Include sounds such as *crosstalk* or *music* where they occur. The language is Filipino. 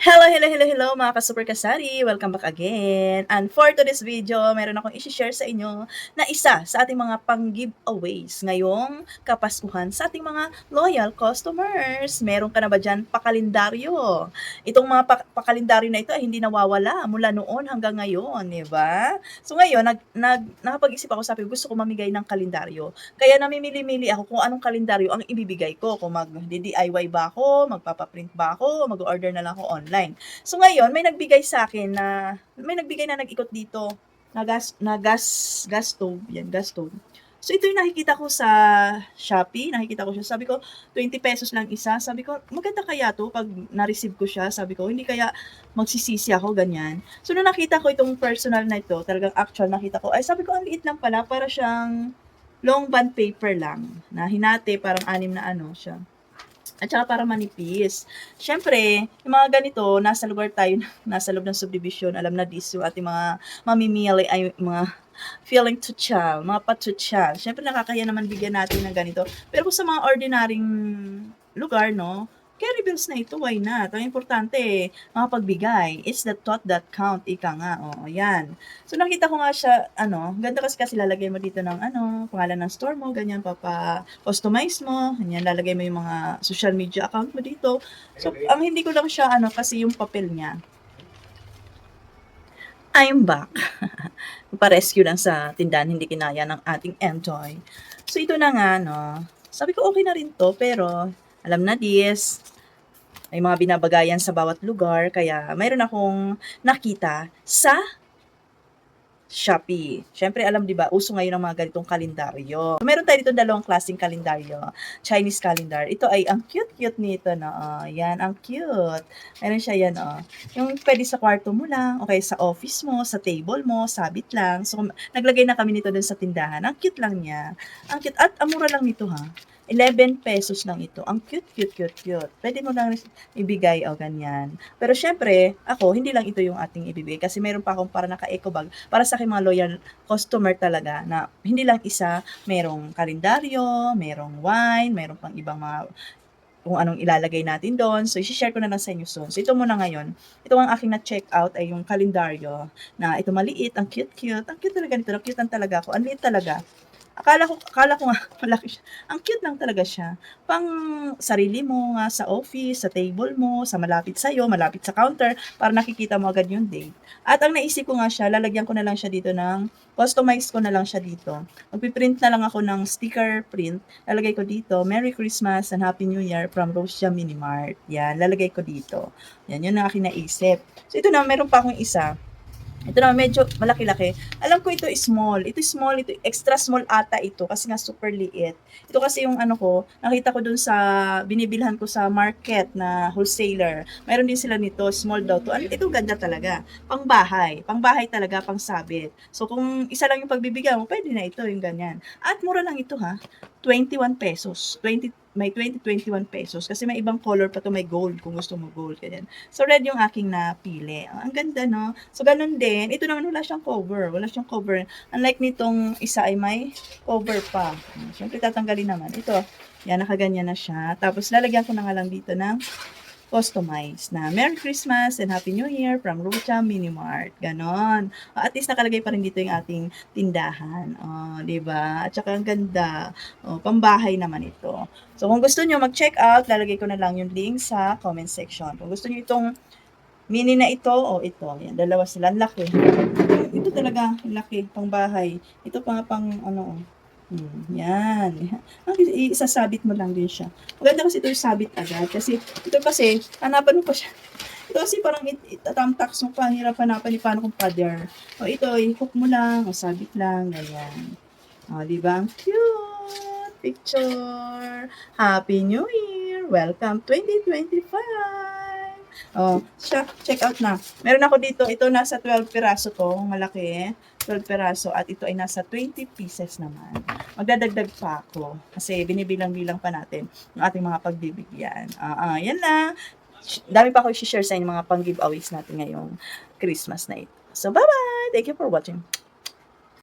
Hello, hello, hello, hello mga ka-super kasari! Welcome back again! And for today's video, meron akong isi-share sa inyo na isa sa ating mga pang-giveaways ngayong kapaskuhan sa ating mga loyal customers. Meron ka na ba dyan pakalendaryo? Itong mga pak- pakalendaryo na ito ay hindi nawawala mula noon hanggang ngayon, di ba? So ngayon, nag, nag, nakapag-isip ako, sabi gusto ko mamigay ng kalendaryo. Kaya namimili-mili ako kung anong kalendaryo ang ibibigay ko. Kung mag-DIY ba ako, magpapaprint ba ako, mag-order na lang ako online. So ngayon, may nagbigay sa akin na, may nagbigay na nag-ikot dito na gas, na gas, gas stove. Yan, gas stove. So ito yung nakikita ko sa Shopee, nakikita ko siya. Sabi ko, 20 pesos lang isa. Sabi ko, maganda kaya to pag na-receive ko siya. Sabi ko, hindi kaya magsisisi ako, ganyan. So nung nakita ko itong personal na ito, talagang actual nakita ko, ay sabi ko, ang liit lang pala, para siyang long bond paper lang, na hinati, parang anim na ano siya. At saka para manipis. Siyempre, yung mga ganito, nasa lugar tayo, *laughs* nasa loob ng subdivision, alam na this yung mga mamimili, ay mga feeling to child, mga patutsal. Siyempre, nakakaya naman bigyan natin ng ganito. Pero kung sa mga ordinaryong lugar, no, carry bills na ito, why not? Ang importante, makapagbigay. It's the thought that count, ika nga. O, yan. So, nakita ko nga siya, ano, ganda kasi kasi lalagay mo dito ng, ano, pangalan ng store mo, ganyan, papa-customize mo, ganyan, lalagay mo yung mga social media account mo dito. So, ang hindi ko lang siya, ano, kasi yung papel niya. I'm back. *laughs* Pa-rescue lang sa tindahan, hindi kinaya ng ating Enjoy. So, ito na nga, no. Sabi ko, okay na rin to, pero alam na this, may mga binabagayan sa bawat lugar, kaya mayroon akong nakita sa Shopee. Siyempre, alam di ba, uso ngayon ang mga ganitong kalendaryo. Meron tayo dito dalawang klaseng kalendaryo. Chinese calendar. Ito ay ang cute-cute nito, no? Oh, yan, ang cute. Meron siya yan, oh. Yung pwede sa kwarto mo lang, okay, sa office mo, sa table mo, sabit lang. So, naglagay na kami nito dun sa tindahan. Ang cute lang niya. Ang cute. At ang mura lang nito, ha? 11 pesos lang ito. Ang cute, cute, cute, cute. Pwede mo lang ibigay o ganyan. Pero syempre, ako, hindi lang ito yung ating ibibigay kasi meron pa akong para naka-eco bag para sa aking mga loyal customer talaga na hindi lang isa, merong kalendaryo, merong wine, meron pang ibang mga kung anong ilalagay natin doon. So, isi-share ko na lang sa inyo soon. So, ito muna ngayon. Ito ang aking na-check out ay yung kalendaryo na ito maliit, ang cute-cute. Ang cute talaga nito. Cute talaga ako. Ang liit talaga. Akala ko, akala ko nga, *laughs* malaki siya. Ang cute lang talaga siya. Pang sarili mo nga sa office, sa table mo, sa malapit sa'yo, malapit sa counter, para nakikita mo agad yung date. At ang naisip ko nga siya, lalagyan ko na lang siya dito ng, customize ko na lang siya dito. Magpiprint na lang ako ng sticker print. Lalagay ko dito, Merry Christmas and Happy New Year from Rosia Mini Mart. Yan, lalagay ko dito. Yan, yun ang aking naisip. So ito na, meron pa akong isa. Ito na, medyo malaki-laki. Alam ko ito small. Ito small, ito extra small ata ito kasi nga super liit. Ito kasi yung ano ko, nakita ko dun sa binibilhan ko sa market na wholesaler. Mayroon din sila nito, small daw to. Ano, ito ganda talaga. Pangbahay. Pangbahay talaga, pang sabit. So kung isa lang yung pagbibigyan mo, pwede na ito, yung ganyan. At mura lang ito ha. 21 pesos. 20 may 20, 21 pesos. Kasi may ibang color pa to, may gold kung gusto mo gold. Ganyan. So, red yung aking napili. Oh, ang ganda, no? So, ganun din. Ito naman, wala siyang cover. Wala siyang cover. Unlike nitong isa ay may cover pa. Siyempre, tatanggalin naman. Ito, yan, nakaganyan na siya. Tapos, lalagyan ko na nga lang dito ng customize na Merry Christmas and Happy New Year from Rucha Mini Mart. Ganon. Uh, at least nakalagay pa rin dito yung ating tindahan. Oh, 'di ba? At saka ang ganda. Oh, pambahay naman ito. So kung gusto niyo mag-check out, lalagay ko na lang yung link sa comment section. Kung gusto niyo itong mini na ito o ito, yan, dalawa sila, laki. Ito talaga, laki, pangbahay. Ito pa pang ano, Hmm, yan. Ang isasabit mo lang din siya. Maganda kasi ito yung sabit agad. Kasi ito kasi, hanapan mo pa siya. Ito kasi parang it, itatamtax mo pa, hirap hanapan ni paano kung pader. O ito, i-hook mo lang, o sabit lang, ganyan. O, di ba? Cute! Picture! Happy New Year! Welcome 2025! Oh, siya, check out na. Meron ako dito, ito nasa 12 piraso to, malaki. 12 peraso at ito ay nasa 20 pieces naman. Magdadagdag pa ako kasi binibilang-bilang pa natin yung ating mga pagbibigyan. Ah, uh, yan lang. Dami pa ako i-share sa inyo mga pang-giveaways natin ngayong Christmas na ito. So, bye-bye! Thank you for watching.